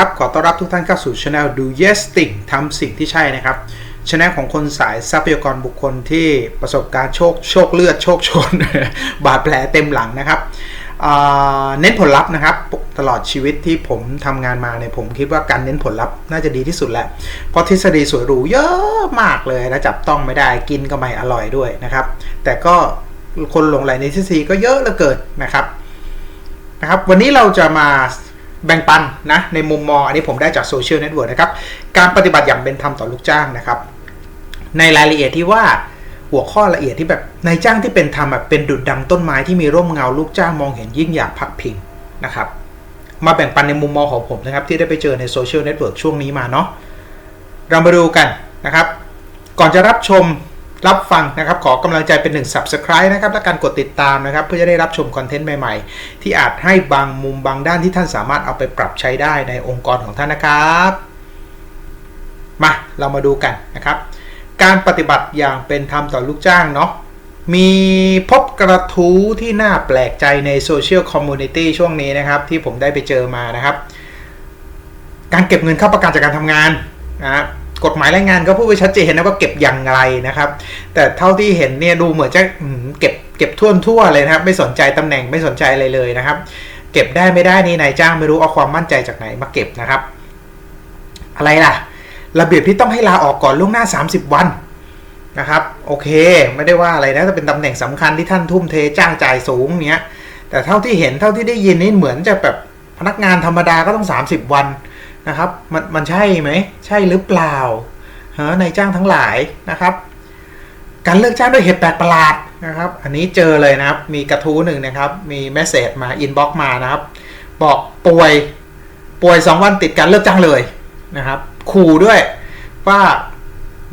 ครับขอต้อนรับทุกท่านเข้าสู่ช anel ดู yes ติ่งทำสิ่งที่ใช่นะครับช anel ของคนสายทรัพยากรบุคคลที่ประสบการณ์โชคโชคเลือดโชคชน บาดแผลเต็มหลังนะครับเน้นผลลัพธ์นะครับ ตลอดชีวิตที่ผมทำงานมาเนี่ยผมคิดว่าการเน้นผลลัพธ์น่าจะดีที่สุดแหละเพราะทฤษฎีสวยหรูเยอะมากเลยนะจับต้องไม่ได้กินก็ไม่อร่อยด้วยนะครับ แต่ก็คนหลงไหลในทฤษฎีก็เยอะเหลือเกินนะครับนะครับ วันนี้เราจะมา แบ่งปันนะในมุมมองอันนี้ผมได้จากโซเชียลเน็ตเวิร์กนะครับ การปฏิบัติอย่างเป็นธรรมต่อลูกจ้างนะครับ ในรายละเอียดที่ว่าหัวข้อละเอียดที่แบบนายจ้างที่เป็นธรรมแบบเป็นดุจดังต้นไม้ที่มีร่มเงาลูกจ้างมองเห็นยิ่งอยากพักพิงนะครับ มาแบ่งปันในมุมมองของผมนะครับ ที่ได้ไปเจอในโซเชียลเน็ตเวิร์กช่วงนี้มาเนาะเรามาดูกันนะครับ ก่อนจะรับชม รับฟังนะครับขอกำลังใจเป็นหนึ่ง Subscribe นะครับและการกดติดตามนะครับ เพื่อจะได้รับชมคอนเทนต์ใหม่ๆ ที่อาจให้บางมุมบางด้านที่ท่านสามารถเอาไปปรับใช้ได้ในองค์กรของท่านนะครับ มาเรามาดูกันนะครับ การปฏิบัติอย่างเป็นธรรมต่อลูกจ้างเนาะมีพบกระทู้ที่น่าแปลกใจในโซเชียลคอมมูนิตี้ช่วงนี้นะครับ ที่ผมได้ไปเจอมานะครับ การเก็บเงินเข้าประกันจากการทำงานนะครับ กฎหมายแรงงานก็พูดไว้ชัดเจนนะว่าเก็บอย่างไรนะครับ แต่เท่าที่เห็นเนี่ยดูเหมือนจะเก็บเก็บท่วทั่วๆเลยนะครับ ไม่สนใจตำแหน่งไม่สนใจอะไรเลยนะครับ เก็บได้ไม่ได้นี่นายจ้างไม่รู้เอาความมั่นใจจากไหนมาเก็บนะครับ อะไรล่ะ ระเบียบที่ต้องให้ลาออกก่อนล่วงหน้า 30 วันนะครับ โอเค ไม่ได้ว่าอะไรนะแต่เป็นตำแหน่งสำคัญที่ท่านทุ่มเทจ้างจ่ายสูงเนี้ยแต่เท่าที่เห็นเท่าที่ได้ยินนี่เหมือนจะแบบพนักงานธรรมดาก็ต้อง 30 วัน นะครับ มันมันใช่ไหมใช่หรือเปล่าเฮ้นายจ้างทั้งหลายนะครับ การเลิกจ้างด้วยเหตุแปลกประหลาดนะครับ อันนี้เจอเลยนะครับ มีกระทู้หนึ่งนะครับ มีเมสเซจมาอินบ็อกมานะครับ บอกป่วยป่วย 2 วันติดการเลิกจ้างเลยนะครับขู่ด้วยว่า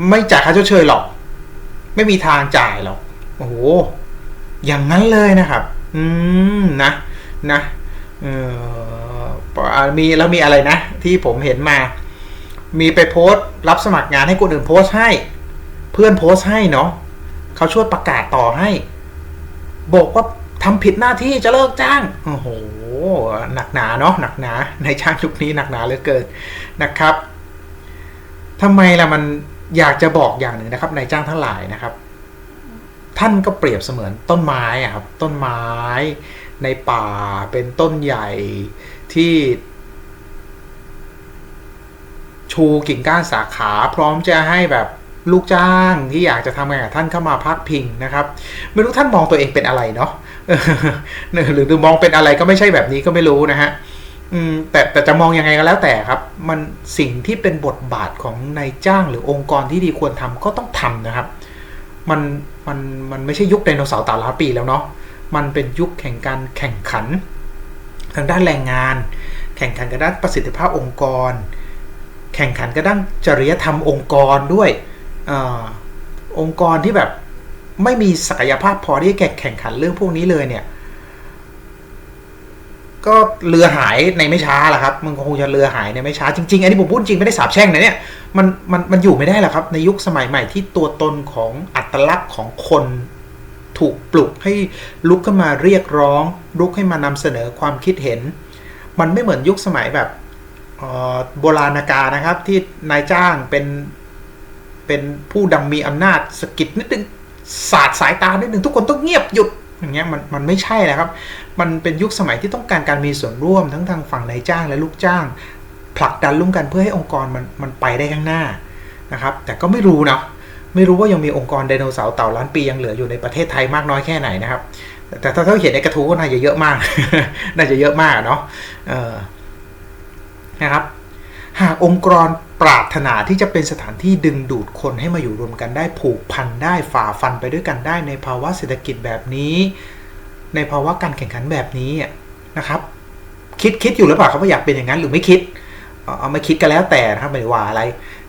ไม่จ่ายค่าชดเชยหรอก ไม่มีทางจ่ายหรอกโอ้โหอย่างนั้นเลยนะครับ อืมนะนะเออ มีแล้วมีอะไรนะ ที่ผมเห็นมา มีไปโพสต์ รับสมัครงานให้คนอื่นโพสต์ให้ เพื่อนโพสต์ให้เนาะเขาช่วยประกาศต่อให้ บอกว่าทำผิดหน้าที่จะเลิกจ้าง โอ้โห หนักหนาเนาะ หนักหนา ในช่างยุคนี้หนักหนาเหลือเกินนะครับทำไมล่ะมันอยากจะบอกอย่างหนึ่งนะครับนายจ้างทั้งหลายนะครับ ท่านก็เปรียบเสมือนต้นไม้อะครับ ต้นไม้ในป่าเป็นต้นใหญ่ ที่ชูกิ่งก้านสาขาพร้อมจะให้แบบลูกจ้างที่อยากจะทำงานกับท่านเข้ามาพักพิงนะครับ ไม่รู้ท่านมองตัวเองเป็นอะไรเนาะหรือมองเป็นอะไรก็ไม่ใช่แบบนี้ก็ไม่รู้นะฮะแต่แต่จะมองยังไงก็แล้วแต่ครับ มันสิ่งที่เป็นบทบาทของนายจ้างหรือองค์กรที่ดีควรทำก็ต้องทำนะครับ มันมันมันไม่ใช่ยุคไดโนเสาร์ตาล้าปีแล้วเนาะมันเป็นยุคแห่งการแข่งขัน ทางด้านแรงงาน แข่งขันกันด้านประสิทธิภาพองค์กร แข่งขันกันด้านจริยธรรมองค์กรด้วยอองค์กรที่แบบไม่มีศักยภาพพอที่จะแข่งขันเรื่องพวกนี้เลยเนี่ยก็เรือหายในไม่ช้าแหละครับ มันคงจะเรือหายในไม่ช้าจริงๆ อันนี้ผมพูดจริงไม่ได้สาบแช่งนะเนี่ยมันมันมันอยู่ไม่ได้หรอกครับ ในยุคสมัยใหม่ที่ตัวตนของอัตลักษณ์ของคน ถูกปลุกให้ลุกขึ้นมาเรียกร้อง ลุกให้มานำเสนอความคิดเห็น มันไม่เหมือนยุคสมัยแบบโบราณกาลนะครับ ที่นายจ้างเป็นเป็นผู้ดำมีอำนาจสกิดนิดนึงสาดสายตานิดนึงทุกคนต้องเงียบหยุดอย่างเงี้ยมันมันไม่ใช่นะครับ มันเป็นยุคสมัยที่ต้องการการมีส่วนร่วมทั้งทางฝั่งนายจ้างและลูกจ้าง ผลักดันร่วมกันเพื่อให้องค์กรมันมันไปได้ข้างหน้านะครับ แต่ก็ไม่รู้นะ ไม่รู้ว่ายังมีองค์กรไดโนเสาร์เต่าล้านปียังเหลืออยู่ในประเทศไทยมากน้อยแค่ไหนนะครับ แต่ถ้าเราเห็นในกระทู้ก็น่าจะเยอะมาก น่าจะเยอะมากเนาะนะครับ หากองค์กรปรารถนาที่จะเป็นสถานที่ดึงดูดคนให้มาอยู่รวมกันได้ผูกพันได้ฝ่าฟันไปด้วยกันได้ในภาวะเศรษฐกิจแบบนี้ ในภาวะการแข่งขันแบบนี้นะครับ คิดคิดอยู่หรือเปล่าครับว่าอยากเป็นอย่างนั้นหรือไม่คิดเอาไม่คิดก็แล้วแต่นะครับไม่ว่าอะไร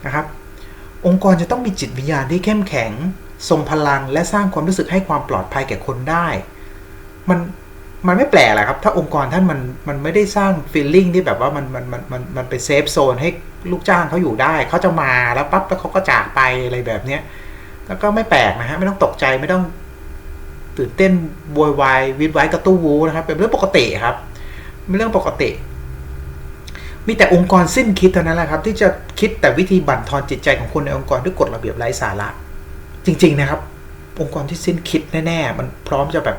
นะครับ องค์กรจะต้องมีจิตวิญญาณที่เข้มแข็ง ทรงพลังและสร้างความรู้สึกให้ความปลอดภัยแก่คนได้ มันมันไม่แปลกแหละครับ ถ้าองค์กรท่านมันมันไม่ได้สร้างฟีลลิ่งที่แบบว่ามันมันมันมันมันเป็นเซฟโซนให้ลูกจ้างเขาอยู่ได้ เขาจะมาแล้วปั๊บแล้วเขาก็จากไปอะไรแบบเนี้ยแล้วก็ไม่แปลกนะฮะไม่ต้องตกใจไม่ต้องตื่นเต้นบวยวายวิดไว้กระตู้วูนะครับเป็นเรื่องปกติครับเป็นเรื่องปกติ มีแต่องค์กรสิ้นคิดเท่านั้นแหละครับ ที่จะคิดแต่วิธีบั่นทอนจิตใจของคนในองค์กรด้วยกฎระเบียบไร้สาระจริง ๆ นะครับ องค์กรที่สิ้นคิดแน่ๆมันพร้อมจะแบบ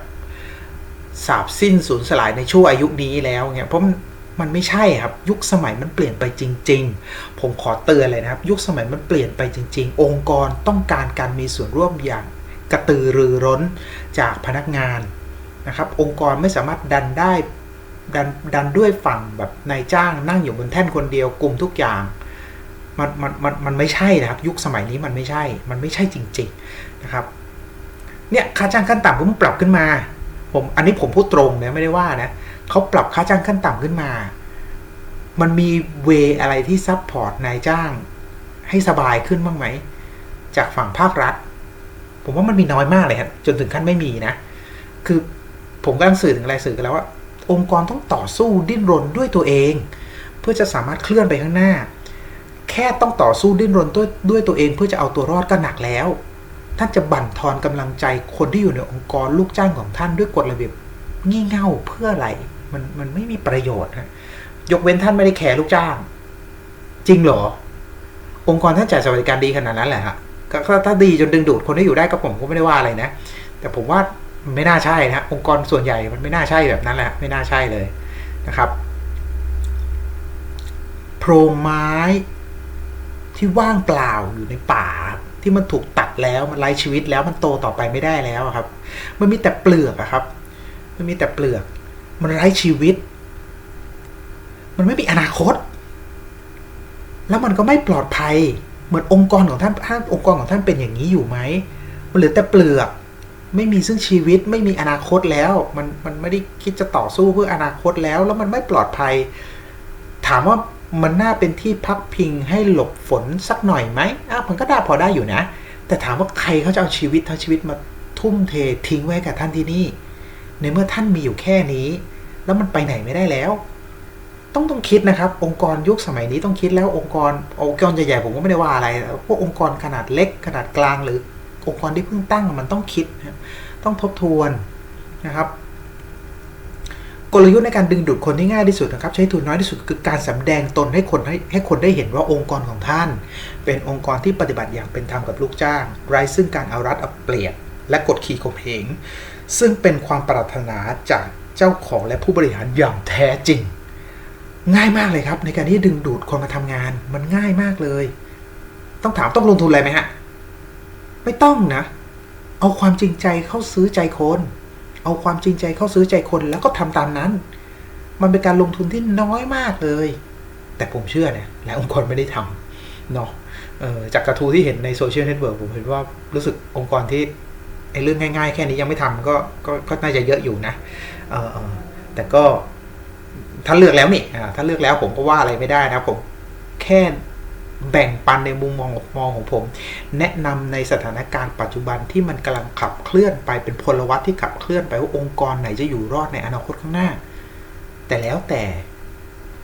สาบสิ้นสูญสลายในช่วงอายุนี้แล้วเนี่ยเพราะมันมันไม่ใช่ครับ ยุคสมัยมันเปลี่ยนไปจริง ๆ ผมขอเตือนเลยนะครับ ยุคสมัยมันเปลี่ยนไปจริง ๆ องค์กรต้องการการมีส่วนร่วมอย่างกระตือรือร้นจากพนักงานนะครับ องค์กรไม่สามารถดันได้ ดันดันด้วยฝั่งแบบนายจ้างนั่งอยู่บนแท่นคนเดียวกลุ่มทุกอย่างมันมันมันมันไม่ใช่นะครับ ยุคสมัยนี้มันไม่ใช่ มันไม่ใช่จริง ๆนะครับ เนี่ยค่าจ้างขั้นต่ำผมปรับขึ้นมา ผมอันนี้ผมพูดตรงนะไม่ได้ว่านะเขาปรับค่าจ้างขั้นต่ำขึ้นมา มันมีเวอะไรที่ซับพอร์ตนายจ้างให้สบายขึ้นบ้างไหม จากฝั่งภาครัฐ ผมว่ามันมีน้อยมากเลยครับจนถึงขั้นไม่มีนะ คือผมกำลังสื่อถึงอะไรสื่อกันแล้วว่า องค์กรต้องต่อสู้ดิ้นรนด้วยตัวเอง เพื่อจะสามารถเคลื่อนไปข้างหน้า แค่ต้องต่อสู้ดิ้นรนด้วยด้วยตัวเอง เพื่อจะเอาตัวรอดก็หนักแล้ว ท่านจะบั่นทอนกำลังใจคนที่อยู่ในองค์กรลูกจ้างของท่านด้วยกฎระเบียบงี่เง่าเพื่ออะไรมันมันไม่มีประโยชน์ฮะยกเว้นท่านไม่ได้แคร์ลูกจ้าง จริงเหรอ องค์กรท่านจ่ายสวัสดิการดีขนาดนั้นแหละฮะก็ถ้าดีจนดึงดูดคนที่อยู่ได้ก็ผมก็ไม่ได้ว่าอะไรนะ แต่ผมว่า มันไม่น่าใช่นะองค์กรส่วนใหญ่มันไม่น่าใช่แบบนั้นแหละไม่น่าใช่เลยนะครับโพรงไม้ที่ว่างเปล่าอยู่ในป่า ที่มันถูกตัดแล้วมันไร้ชีวิตแล้วมันโตต่อไปไม่ได้แล้วครับ มันมีแต่เปลือกอะครับ มันมีแต่เปลือก มันไร้ชีวิต มันไม่มีอนาคต แล้วมันก็ไม่ปลอดภัย เหมือนองค์กรของท่านท่านองค์กรของท่านเป็นอย่างนี้อยู่ไหมมันเหลือแต่เปลือก ไม่มีซึ่งชีวิตไม่มีอนาคตแล้ว มันมันไม่ได้คิดจะต่อสู้เพื่ออนาคตแล้ว แล้วมันไม่ปลอดภัย ถามว่ามันน่าเป็นที่พักพิงให้หลบฝนสักหน่อยไหมอะมันก็ได้พอได้อยู่นะ แต่ถามว่าใครเขาจะเอาชีวิตทั้งชีวิตมาทุ่มเททิ้งไว้กับท่านที่นี่ ในเมื่อท่านมีอยู่แค่นี้ แล้วมันไปไหนไม่ได้แล้ว ต้องต้องคิดนะครับ องค์กรยุคสมัยนี้ต้องคิดแล้วองค์กรองค์กรใหญ่ๆผมก็ไม่ได้ว่าอะไรพวกองค์กรขนาดเล็กขนาดกลางหรือ องค์กรที่เพิ่งตั้งมันต้องคิดนะต้องทบทวนนะครับ กลยุทธ์ในการดึงดูดคนที่ง่ายที่สุดนะครับ ใช้ทุนน้อยที่สุดคือการสำแดงตนให้คนให้ให้คนได้เห็นว่าองค์กรของท่าน เป็นองค์กรที่ปฏิบัติอย่างเป็นธรรมกับลูกจ้าง ไร้ซึ่งการเอารัดเอาเปรียบและกดขี่ข่มเหงซึ่งเป็นความปรารถนาจากเจ้าของและผู้บริหารอย่างแท้จริง ง่ายมากเลยครับ ในการที่ดึงดูดคนมาทำงาน มันง่ายมากเลย ต้องถามต้องลงทุนอะไรไหมฮะ ไม่ต้องนะ เอาความจริงใจเข้าซื้อใจคน เอาความจริงใจเข้าซื้อใจคนแล้วก็ทำตามนั้น มันเป็นการลงทุนที่น้อยมากเลย แต่ผมเชื่อเนี่ยและองค์กรไม่ได้ทำเนาะจากกระทู้ที่เห็นในโซเชียลเน็ตเวิร์กผมเห็นว่ารู้สึกองค์กรที่ไอ้เรื่องง่ายๆ แค่นี้ยังไม่ทำก็ก็ก็น่าจะเยอะอยู่นะเออแต่ก็ถ้าเลือกแล้วนี่ถ้าเลือกแล้วผมก็ว่าอะไรไม่ได้นะผมแค่ แบ่งปันในมุมมองมองของผม แนะนำในสถานการณ์ปัจจุบันที่มันกำลังขับเคลื่อนไปเป็นพลวัตที่ขับเคลื่อนไปว่าองค์กรไหนจะอยู่รอดในอนาคตข้างหน้า แต่แล้วแต่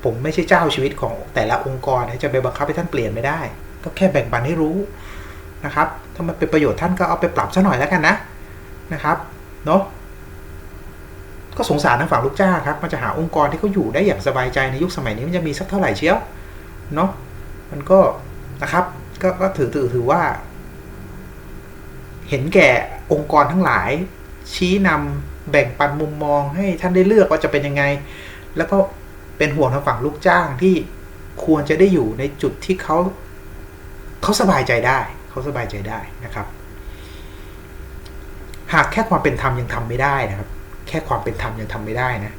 ผมไม่ใช่เจ้าชีวิตของแต่ละองค์กรจะไปบังคับให้ท่านเปลี่ยนไม่ได้ ก็แค่แบ่งปันให้รู้นะครับถ้ามันเป็นประโยชน์ท่านก็เอาไปปรับซะหน่อยแล้วกันนะนะครับเนาะก็สงสารทางฝั่งลูกจ้างครับมันจะหาองค์กรที่เขาอยู่ได้อย่างสบายใจในยุคสมัยนี้มันจะมีสักเท่าไหร่เชียวเนาะ มันก็นะครับ ก็ก็ถือถือถือว่า เห็นแก่องค์กรทั้งหลาย ชี้นำแบ่งปันมุมมองให้ท่านได้เลือกว่าจะเป็นยังไง แล้วก็เป็นห่วงทางฝั่งลูกจ้างที่ควรจะได้อยู่ในจุดที่เขาเขาสบายใจได้ เขาสบายใจได้นะครับ หากแค่ความเป็นธรรมยังทำไม่ได้นะครับ แค่ความเป็นธรรมยังทำไม่ได้นะ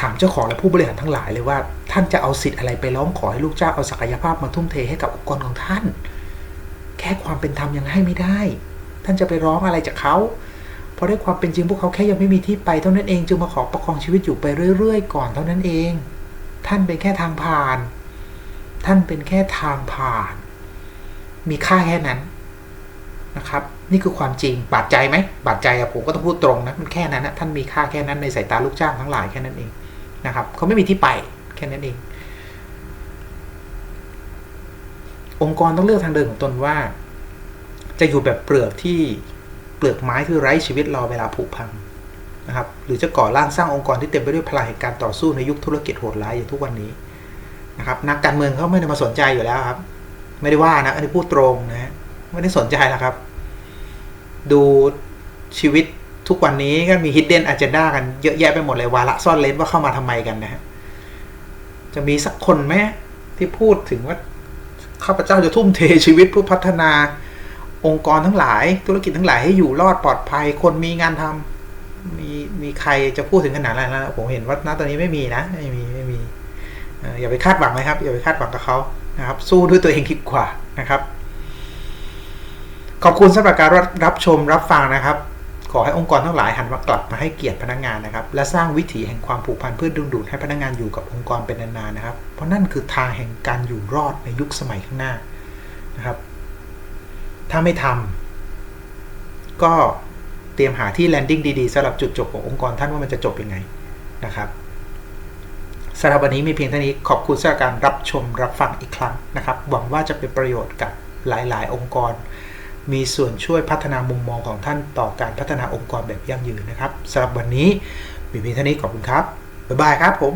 ถามเจ้าของและผู้บริหารทั้งหลายเลยว่า ท่านจะเอาสิทธิ์อะไรไปร้องขอให้ลูกเจ้าเอาศักยภาพมาทุ่มเทให้กับองค์กรของท่าน แค่ความเป็นธรรมยังให้ไม่ได้ ท่านจะไปร้องอะไรจากเขาเพราะด้วยความเป็นจริงพวกเขาแค่ยังไม่มีที่ไปเท่านั้นเองจึงมาขอประคองชีวิตอยู่ไปเรื่อยๆ ก่อนเท่านั้นเอง ท่านเป็นแค่ทางผ่าน ท่านเป็นแค่ทางผ่าน มีค่าแค่นั้นนะครับ นี่คือความจริงบาดใจไหมบาดใจอะผมก็ต้องพูดตรงนะมันแค่นั้นนะท่านมีค่าแค่นั้นในสายตาลูกจ้างทั้งหลายแค่นั้นเองนะครับเขาไม่มีที่ไป แค่นั้นเอง องค์กรต้องเลือกทางเดินของตนว่า จะอยู่แบบเปลือกที่เปลือกไม้ที่ไร้ชีวิตรอเวลาผุพังนะครับ หรือจะก่อร่างสร้างองค์กรที่เต็มไปด้วยพลังแห่งการต่อสู้ในยุคธุรกิจโหดร้ายอย่างทุกวันนี้นะครับ นักการเมืองเขาไม่ได้มาสนใจอยู่แล้วครับ ไม่ได้ว่านะอันนี้พูดตรงนะฮะไม่ได้สนใจหรอกครับ ดูชีวิตทุกวันนี้ก็มี hidden agenda กันเยอะแยะไปหมดเลยวาระซ่อนเลนว่าเข้ามาทำไมกันนะฮะ จะมีสักคนไหมที่พูดถึงว่าข้าพเจ้าจะทุ่มเทชีวิตเพื่อพัฒนาองค์กรทั้งหลาย ธุรกิจทั้งหลายให้อยู่รอดปลอดภัย คนมีงานทำมีมีใครจะพูดถึงขนาดนั้นแล้วผมเห็นว่าณตอนนี้ไม่มีนะไม่มีไม่มีเอ่ออย่าไปคาดหวังเลยครับ อย่าไปคาดหวังกับเขานะครับ สู้ด้วยตัวเองดีกว่านะครับ ขอบคุณสำหรับการรับชมรับฟังนะครับ ขอให้องค์กรทั้งหลายหันมากลับมาให้เกียรติพนักงานนะครับ และสร้างวิถีแห่งความผูกพันเพื่อดึงดูดให้พนักงานอยู่กับองค์กรเป็นนานๆนะครับ เพราะนั่นคือทางแห่งการอยู่รอดในยุคสมัยข้างหน้านะครับ ถ้าไม่ทำก็เตรียมหาที่แลนดิ้งดีๆสำหรับจุดจบขององค์กรท่านว่ามันจะจบยังไงนะครับสำหรับวันนี้มีเพียงเท่านี้ขอบคุณสำหรับการรับชมรับฟังอีกครั้งนะครับ หวังว่าจะเป็นประโยชน์กับหลาย ๆ องค์กร มีส่วนช่วยพัฒนามุมมองของท่านต่อการพัฒนาองค์กรแบบยั่งยืนนะครับสำหรับวันนี้มีเพียงเท่านี้ขอบคุณครับบ๊ายบายครับผม